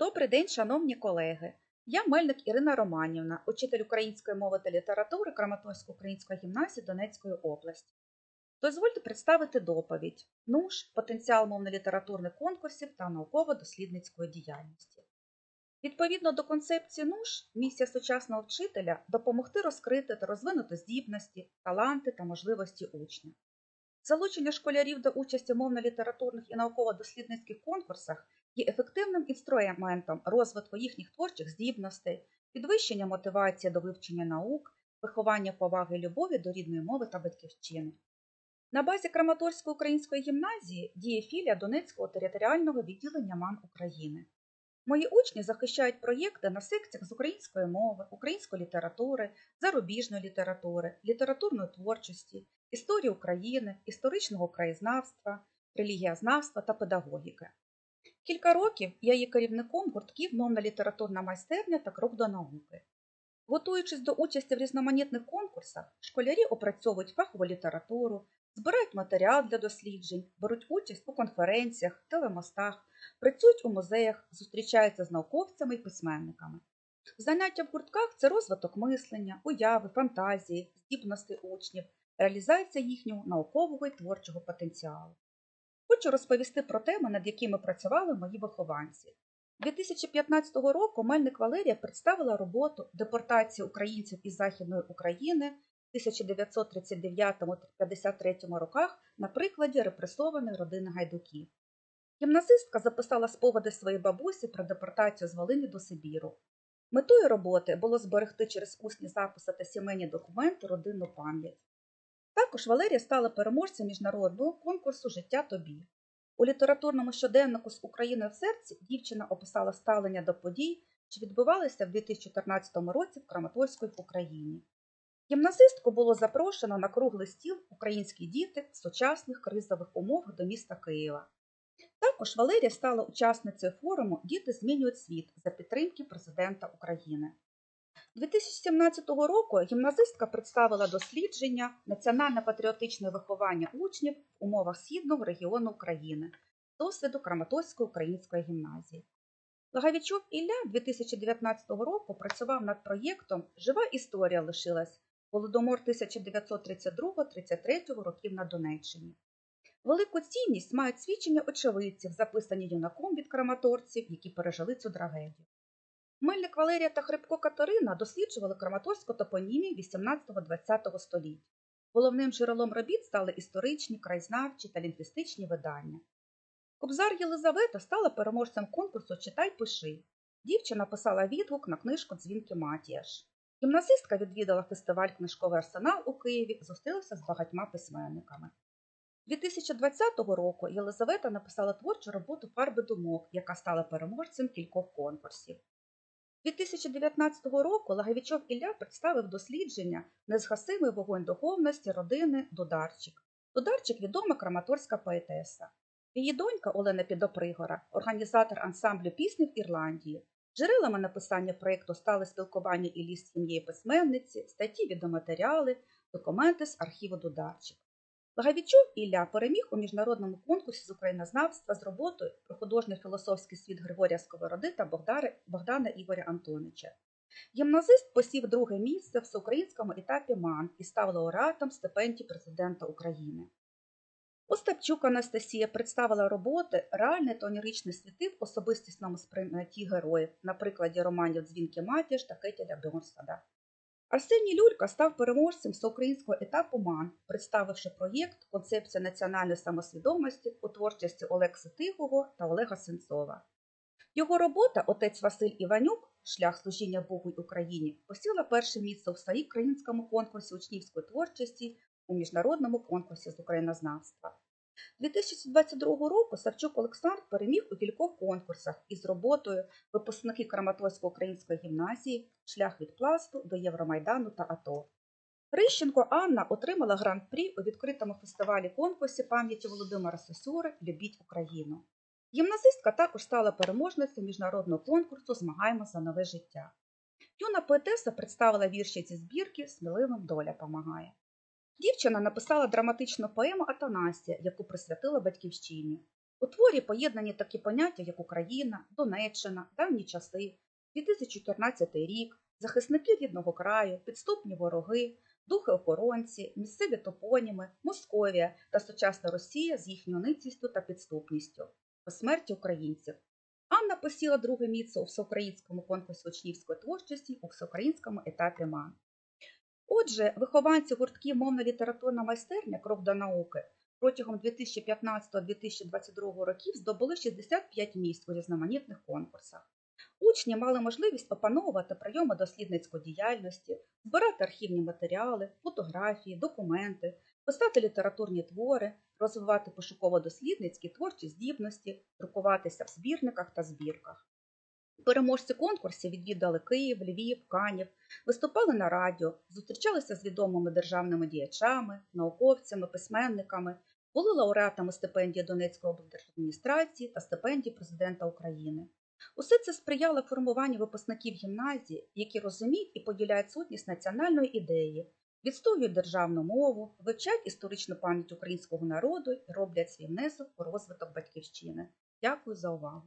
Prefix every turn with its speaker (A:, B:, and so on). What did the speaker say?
A: Добрий день, шановні колеги. Я Мельник Ірина Романівна, учитель української мови та літератури Краматорської української гімназії Донецької області. Дозвольте представити доповідь НУШ потенціал мовно-літературних конкурсів та науково-дослідницької діяльності. Відповідно до концепції НУШ, місія сучасного вчителя допомогти розкрити та розвинути здібності, таланти та можливості учня. Залучення школярів до участі в мовно-літературних і науково-дослідницьких конкурсах є ефективним інструментом розвитку їхніх творчих здібностей, підвищення мотивації до вивчення наук, виховання поваги і любові до рідної мови та батьківщини. На базі Краматорської української гімназії діє філія Донецького територіального відділення МАН України. Мої учні захищають проєкти на секціях з української мови, української літератури, зарубіжної літератури, літературної творчості, історії України, історичного краєзнавства, релігієзнавства та педагогіки. Кілька років я є керівником гуртків Мовна літературна майстерня та крок до науки. Готуючись до участі в різноманітних конкурсах, школярі опрацьовують фахову літературу, збирають матеріал для досліджень, беруть участь у конференціях, телемостах, працюють у музеях, зустрічаються з науковцями і письменниками. Заняття в гуртках це розвиток мислення, уяви, фантазії, здібностей учнів, реалізація їхнього наукового і творчого потенціалу. Хочу розповісти про теми, над якими працювали мої вихованці. 2015 року Мельник Валерія представила роботу депортації українців із Західної України 1939-53 роках на прикладі репресованої родини гайдуків. Гімназистка записала спогади своєї бабусі про депортацію з Волині до Сибіру. Метою роботи було зберегти через усні записи та сімейні документи родинну пам'ять. Також Валерія стала переможцем міжнародного конкурсу Життя тобі. У літературному щоденнику з України в серці дівчина описала ставлення до подій, що відбувалися в 2014 році в Краматорській Україні. Гімназистку було запрошено на круглий стіл Українські діти в сучасних кризових умовах до міста Києва. Також Валерія стала учасницею форуму Діти змінюють світ за підтримки президента України. 2017 року гімназистка представила дослідження Національно-патріотичне виховання учнів в умовах Східного регіону України досвіду Краматорської української гімназії. Лагавічов Ілля 2019 року працював над проєктом Жива історія лишилась Голодомор 1932-33 років на Донеччині. Велику цінність мають свідчення очевидців, записані юнаком від краматорців, які пережили цю трагедію. Мельник Валерія та Хребко Катерина досліджували краматорську топонімію 18-20 століть. Головним джерелом робіт стали історичні, краєзнавчі та лінгвістичні видання. Кобзар Єлизавета стала переможцем конкурсу Читай пиши. Дівчина писала відгук на книжку Дзвінки Матіяш. Гімназистка відвідала фестиваль Книжковий арсенал у Києві, зустрілася з багатьма письменниками. 2020 року Єлизавета написала творчу роботу Фарби думок, яка стала переможцем кількох конкурсів. 2019 року Лаговічов Ілля представив дослідження Незгасимий вогонь духовності родини Дударчик. Дударчик відома краматорська поетеса. Її донька Олена Підопригора, організатор ансамблю пісні в Ірландії. Джерелами написання проєкту стали спілкування Іллі з сім'єю письменниці, статті відеоматеріали, документи з архіву Дударчик. Лагавічов Ілля переміг у міжнародному конкурсі з українознавства з роботою про художньо-філософський світ Григорія Сковороди та Богдана Ігоря Антонича. Гімназист посів друге місце в всеукраїнському етапі МАН і став лауреатом стипендії президента України. Остапчук Анастасія представила роботи Реальний та оніричний світи в особистісному сприйнятті героїв на прикладі романів Дзвінки Матіш та Кетіля Бьорнстада. Арсеній Люлька став переможцем всеукраїнського етапу МАН, представивши проєкт Концепція національної самосвідомості у творчості Олекси Тихого та Олега Сенцова. Його робота Отець Василь Іванюк Шлях служіння Богу й Україні посіла перше місце у всеукраїнському конкурсі учнівської творчості у міжнародному конкурсі з українознавства. 2022 року Савчук Олександр переміг у кількох конкурсах із роботою випускники Краматорської української гімназії, шлях від пласту до Євромайдану та АТО. Рищенко Анна отримала гран-прі у відкритому фестивалі конкурсі пам'яті Володимира Сосюри Любіть Україну. Гімназистка також стала переможницею міжнародного конкурсу Змагаємо за нове життя. Юна поетеса представила вірші зі збірки Сміливим доля помагає. Дівчина написала драматичну поему Атанасія, яку присвятила батьківщині. У творі поєднані такі поняття, як Україна, Донеччина, давні часи, 2014 рік, захисники рідного краю, підступні вороги, духи-охоронці, місцеві топоніми, Московія та сучасна Росія з їхньою ницістю та підступністю, по смерті українців. Анна посіла друге місце у всеукраїнському конкурсі учнівської творчості у всеукраїнському етапі МАН. Отже, вихованці гуртків мовно-літературна майстерня Крок до науки протягом 2015-2022 років здобули 65 місць у різноманітних конкурсах. Учні мали можливість опановувати прийоми дослідницької діяльності, збирати архівні матеріали, фотографії, документи, писати літературні твори, розвивати пошуково-дослідницькі творчі здібності, друкуватися в збірниках та збірках. Переможці конкурсів відвідали Київ, Львів, Канів, виступали на радіо, зустрічалися з відомими державними діячами, науковцями, письменниками, були лауреатами стипендії Донецької облдержадміністрації та стипендії президента України. Усе це сприяло формуванню випускників гімназії, які розуміють і поділяють сутність національної ідеї, відстоюють державну мову, вивчають історичну пам'ять українського народу і роблять свій внесок у розвиток батьківщини. Дякую за увагу.